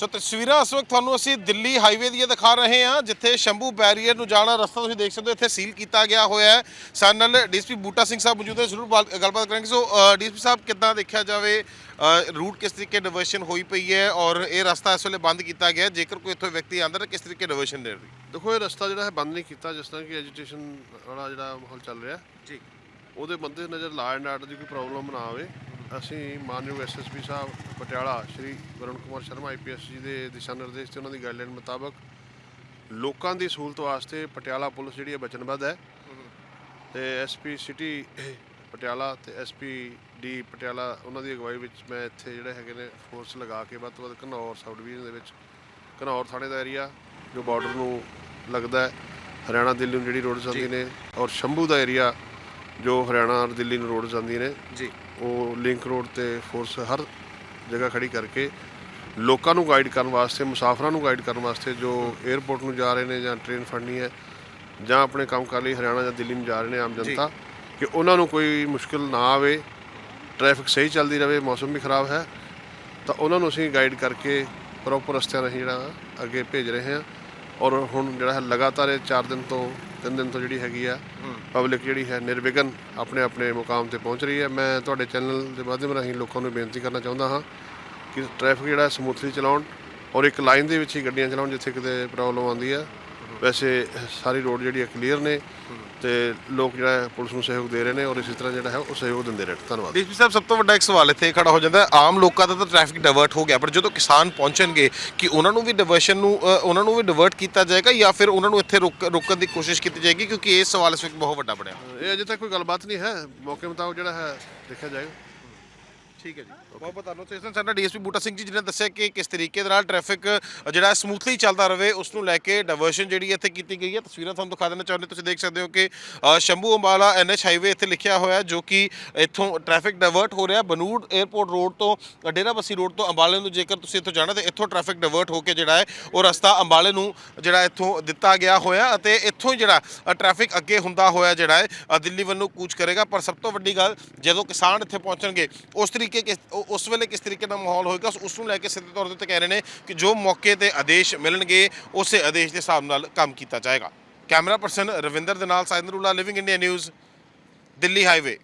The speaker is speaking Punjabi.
ਸੋ ਤਸਵੀਰਾਂ ਇਸ ਵਕਤ ਤੁਹਾਨੂੰ ਅਸੀਂ ਦਿੱਲੀ ਹਾਈਵੇ ਦੀਆਂ ਦਿਖਾ ਰਹੇ ਹਾਂ ਜਿੱਥੇ ਸ਼ੰਭੂ ਬੈਰੀਅਰ ਨੂੰ ਜਾਣਾ ਰਸਤਾ ਤੁਸੀਂ ਦੇਖ ਸਕਦੇ ਹੋ ਇੱਥੇ ਸੀਲ ਕੀਤਾ ਗਿਆ ਹੋਇਆ ਹੈ। ਸਾਡੇ ਨਾਲ ਡੀਐਸਪੀ ਬੂਟਾ ਸਿੰਘ ਸਾਹਿਬ ਮੌਜੂਦ ਹੈ ਜ਼ਰੂਰ ਬਾਲ- ਗੱਲਬਾਤ ਕਰਾਂਗੇ। ਸੋ ਡੀਐਸਪੀ ਸਾਹਿਬ ਕਿੱਦਾਂ ਦੇਖਿਆ ਜਾਵੇ ਅ, ਰੂਟ ਕਿਸ ਤਰੀਕੇ ਡਿਵਰਸ਼ਨ ਹੋਈ ਪਈ ਹੈ ਔਰ ਇਹ ਰਸਤਾ ਇਸ ਵੇਲੇ ਬੰਦ ਕੀਤਾ ਗਿਆ ਹੈ। ਜੇਕਰ ਕੋਈ ਇੱਥੋਂ ਵਿਅਕਤੀ ਆਂਦਾ ਤਾਂ ਕਿਸ ਤਰੀਕੇ ਡਿਵਰਸ਼ਨ ਦੇ ਰਹੀ? ਦੇਖੋ ਇਹ ਰਸਤਾ ਜਿਹੜਾ ਹੈ ਬੰਦ ਨਹੀਂ ਕੀਤਾ ਜਿਸ ਤਰ੍ਹਾਂ ਕਿ ਐਜੀਟੇਸ਼ਨ ਵਾਲਾ ਜਿਹੜਾ ਮਾਹੌਲ ਚੱਲ ਰਿਹਾ ਜੀ। ਉਹਦੇ ਮੱਦੇ ਨਜ਼ਰ ਲਾ ਐਂਡ ਆਰਡਰ ਦੀ ਕੋਈ ਪ੍ਰੋਬਲਮ ਨਾ ਆਵੇ। ਅਸੀਂ ਮਾਨਯੋਗ ਐਸਐਸਪੀ ਸਾਹਿਬ ਪਟਿਆਲਾ ਸ਼੍ਰੀ ਵਰੁਣ ਕੁਮਾਰ ਸ਼ਰਮਾ ਆਈਪੀਐਸ ਜੀ ਦੇ ਦਿਸ਼ਾ ਨਿਰਦੇਸ਼ ਤੇ ਉਹਨਾਂ ਦੀ ਗਾਈਡਲਾਈਨ ਮੁਤਾਬਕ ਲੋਕਾਂ ਦੀ ਸਹੂਲਤ ਵਾਸਤੇ ਪਟਿਆਲਾ ਪੁਲਿਸ ਜਿਹੜੀ ਹੈ ਵਚਨਬੱਧ ਹੈ। ਤੇ ਐਸਪੀ ਸਿਟੀ ਪਟਿਆਲਾ ਤੇ ਐਸਪੀ ਡੀ ਪਟਿਆਲਾ ਉਹਨਾਂ ਦੀ ਅਗਵਾਈ ਵਿੱਚ ਮੈਂ ਇੱਥੇ ਜਿਹੜੇ ਹੈਗੇ ਨੇ ਫੋਰਸ ਲਗਾ ਕੇ ਵੱਧ ਤੋਂ ਵੱਧ ਘਨੌਰ ਸਬ ਡਿਵੀਜ਼ਨ ਦੇ ਵਿੱਚ ਘਨੌਰ ਥਾਣੇ ਦਾ ਏਰੀਆ ਜੋ ਬਾਰਡਰ ਨੂੰ ਲੱਗਦਾ ਹੈ। ਹਰਿਆਣਾ ਦਿੱਲੀ ਨੂੰ ਜਿਹੜੀ ਰੋਡ ਜਾਂਦੀ ਨੇ ਔਰ ਸ਼ੰਭੂ ਦਾ ਏਰੀਆ ਜੋ ਹਰਿਆਣਾ ਔਰ ਦਿੱਲੀ ਨੂੰ ਰੋਡ ਜਾਂਦੀ ਨੇ ਜੀ। ਉਹ ਲਿੰਕ ਰੋਡ ਤੇ ਫੋਰਸ ਹਰ ਜਗ੍ਹਾ ਖੜੀ ਕਰਕੇ ਲੋਕਾਂ ਨੂੰ ਗਾਈਡ ਕਰਨ ਵਾਸਤੇ ਮੁਸਾਫਰਾਂ ਨੂੰ ਗਾਈਡ ਕਰਨ ਵਾਸਤੇ ਜੋ 에ਅਰਪੋਰਟ ਨੂੰ ਜਾ ਰਹੇ ਨੇ ਜਾਂ ਟ੍ਰੇਨ ਫੜਨੀ ਹੈ ਜਾਂ ਆਪਣੇ ਕੰਮ ਕਰ ਲਈ ਹਰਿਆਣਾ ਜਾਂ ਦਿੱਲੀ ਨੂੰ ਜਾ ਰਹੇ ਨੇ ਆਮ ਜਨਤਾ ਕਿ ਉਹਨਾਂ ਨੂੰ ਕੋਈ ਮੁਸ਼ਕਲ ਨਾ ਆਵੇ ਟ੍ਰੈਫਿਕ ਸਹੀ ਚੱਲਦੀ ਰਹੇ ਮੌਸਮ ਵੀ ਖਰਾਬ ਹੈ ਤਾਂ ਉਹਨਾਂ ਨੂੰ ਅਸੀਂ ਗਾਈਡ ਕਰਕੇ ਪ੍ਰੋਪਰ ਰਸਤਿਆਂ ਰਾਹੀਂ ਜਿਹੜਾ ਅੱਗੇ ਭੇਜ ਰਹੇ ਹਾਂ ਔਰ ਹੁਣ ਜਿਹੜਾ ਹੈ ਲਗਾਤਾਰ ਇਹ 4 ਦਿਨ ਤੋਂ 3 ਦਿਨ ਤੋਂ ਜਿਹੜੀ ਹੈਗੀ ਆ ਪਬਲਿਕ ਜਿਹੜੀ ਹੈ ਨਿਰਵਿਘਨ ਆਪਣੇ ਆਪਣੇ ਮੁਕਾਮ ਤੇ ਪਹੁੰਚ ਰਹੀ ਹੈ। ਮੈਂ ਤੁਹਾਡੇ ਚੈਨਲ ਦੇ ਮਾਧਿਅਮ ਰਾਹੀਂ ਲੋਕਾਂ ਨੂੰ ਬੇਨਤੀ ਕਰਨਾ ਚਾਹੁੰਦਾ ਹਾਂ ਕਿ ਟ੍ਰੈਫਿਕ ਜਿਹੜਾ ਸਮੂਥਲੀ ਚਲਾਉਣ ਔਰ ਇੱਕ ਲਾਈਨ ਦੇ ਵਿੱਚ ਹੀ ਗੱਡੀਆਂ ਚਲਾਉਣ ਜਿੱਥੇ ਕਿਤੇ ਪ੍ਰੋਬਲਮ ਆਉਂਦੀ ਹੈ ਵੈਸੇ ਸਾਰੀ ਰੋਡ ਜਿਹੜੀ ਹੈ ਕਲੀਅਰ ਨੇ ਤੇ ਲੋਕ ਜਿਹੜਾ ਪੁਲਿਸ ਨੂੰ ਸਹਿਯੋਗ ਦੇ ਰਹੇ ਨੇ ਔਰ ਇਸੇ ਤਰ੍ਹਾਂ ਜਿਹੜਾ ਹੈ ਉਹ ਸਹਿਯੋਗ ਦਿੰਦੇ ਰਹਿਣ ਧੰਨਵਾਦ। ਡੀਐਸਪੀ ਸਾਹਿਬ ਸਭ ਤੋਂ ਵੱਡਾ ਇੱਕ ਸਵਾਲ ਇੱਥੇ ਖੜਾ ਹੋ ਜਾਂਦਾ ਆਮ ਲੋਕਾਂ ਦਾ ਤਾਂ ਟ੍ਰੈਫਿਕ ਡਿਵਰਟ ਹੋ ਗਿਆ ਪਰ ਜਦੋਂ ਕਿਸਾਨ ਪਹੁੰਚਣਗੇ ਕਿ ਉਹਨਾਂ ਨੂੰ ਵੀ ਡਿਵਰਸ਼ਨ ਨੂੰ ਉਹਨਾਂ ਨੂੰ ਵੀ ਡਿਵਰਟ ਕੀਤਾ ਜਾਏਗਾ ਜਾਂ ਫਿਰ ਉਹਨਾਂ ਨੂੰ ਇੱਥੇ ਰੋਕ ਰੋਕਣ ਦੀ ਕੋਸ਼ਿਸ਼ ਕੀਤੀ ਜਾਏਗੀ? ਕਿਉਂਕਿ ਇਹ ਸਵਾਲ ਇਸ ਵਕਤ ਬਹੁਤ ਵੱਡਾ ਬਣਿਆ। ਇਹ ਅਜੇ ਤੱਕ ਕੋਈ ਗੱਲਬਾਤ ਨਹੀਂ ਹੈ। ਮੌਕੇ ਮੁਤਾਬਕ ਜਿਹੜਾ ਹੈ ਦੇਖਿਆ ਜਾਏਗਾ। ਠੀਕ ਹੈ ਜੀ। ਬਹੁਤ ਬਹੁਤ ਧੰਨਵਾਦ। ਸੋ ਸਾਡਾ ਡੀਐਸਪੀ ਬੂਟਾ ਸਿੰਘ ਜੀ ਜਿਹਨੇ ਦੱਸਿਆ ਕਿ ਕਿਸ ਤਰੀਕੇ ਦੇ ਨਾਲ ਟ੍ਰੈਫਿਕ ਜਿਹੜਾ ਸਮੂਥਲੀ ਚੱਲਦਾ ਰਹੇ, ਉਸ ਨੂੰ ਲੈ ਕੇ ਡਾਇਵਰਸ਼ਨ ਜਿਹੜੀ ਇੱਥੇ ਕੀਤੀ ਗਈ ਹੈ। ਤਸਵੀਰਾਂ ਤੁਹਾਨੂੰ ਦਿਖਾ ਦੇਣਾ ਚਾਹੁੰਦੇ ਤੁਸੀਂ ਦੇਖ ਸਕਦੇ ਹੋ ਕਿ ਸ਼ੰਭੂ ਅੰਬਾਲਾ ਐਨਐਚ ਹਾਈਵੇ ਇੱਥੇ ਲਿਖਿਆ ਹੋਇਆ ਜੋ ਕਿ ਇੱਥੋਂ ਟ੍ਰੈਫਿਕ ਡਾਇਵਰਟ ਹੋ ਰਿਹਾ। ਬਨੂੜ 에ਅਰਪੋਰਟ ਰੋਡ ਤੋਂ ਡੇਰਾਬੱਸੀ ਰੋਡ ਤੋਂ ਅੰਬਾਲੇ ਨੂੰ ਜੇਕਰ ਤੁਸੀਂ ਇੱਥੋਂ ਜਾਣਾ, ਤੇ ਇੱਥੋਂ ਟ੍ਰੈਫਿਕ ਡਾਇਵਰਟ ਹੋ ਕੇ ਜਿਹੜਾ ਹੈ, ਉਹ ਰਸਤਾ ਅੰਬਾਲੇ ਨੂੰ ਜਿਹੜਾ ਇੱਥੋਂ ਦਿੱਤਾ ਗਿਆ ਹੋਇਆ ਅਤੇ ਇੱਥੋਂ ਹੀ ਜਿਹੜਾ ਟ੍ਰੈਫਿਕ ਅੱਗੇ ਹੁੰਦਾ ਹੋਇਆ ਜਿਹੜਾ ਹੈ ਦਿੱਲੀ ਵੱਲੋਂ ਕੂਚ ਕਰੇਗਾ। ਪਰ ਸਭ ਤੋਂ ਵੱਡੀ ਗੱਲ, ਜਦੋਂ ਕਿਸਾਨ ਇੱਥੇ ਪਹੁੰਚਣਗੇ, ਉਸ ਤਰੀਕੇ ਕਿਸ ਉਹ- ਉਸ ਵੇਲੇ ਕਿਸ ਤਰੀਕੇ ਦਾ ਮਾਹੌਲ ਹੋਏਗਾ, ਉਸ- ਨੂੰ ਲੈ ਕੇ ਸਿੱਧੇ ਤੌਰ ਦੇ ਉੱਤੇ ਕਹਿ ਰਹੇ ਨੇ ਕਿ ਜੋ ਮੌਕੇ ਤੇ ਆਦੇਸ਼ ਮਿਲਣਗੇ, ਉਸੇ ਆਦੇਸ਼ ਦੇ ਹਿਸਾਬ ਨਾਲ ਕੰਮ ਕੀਤਾ ਜਾਏਗਾ। ਕੈਮਰਾ ਪਰਸਨ ਰਵਿੰਦਰ ਦੇ ਨਾਲ ਸਾਇੰਦਰੂਲਾ living India news Delhi highway.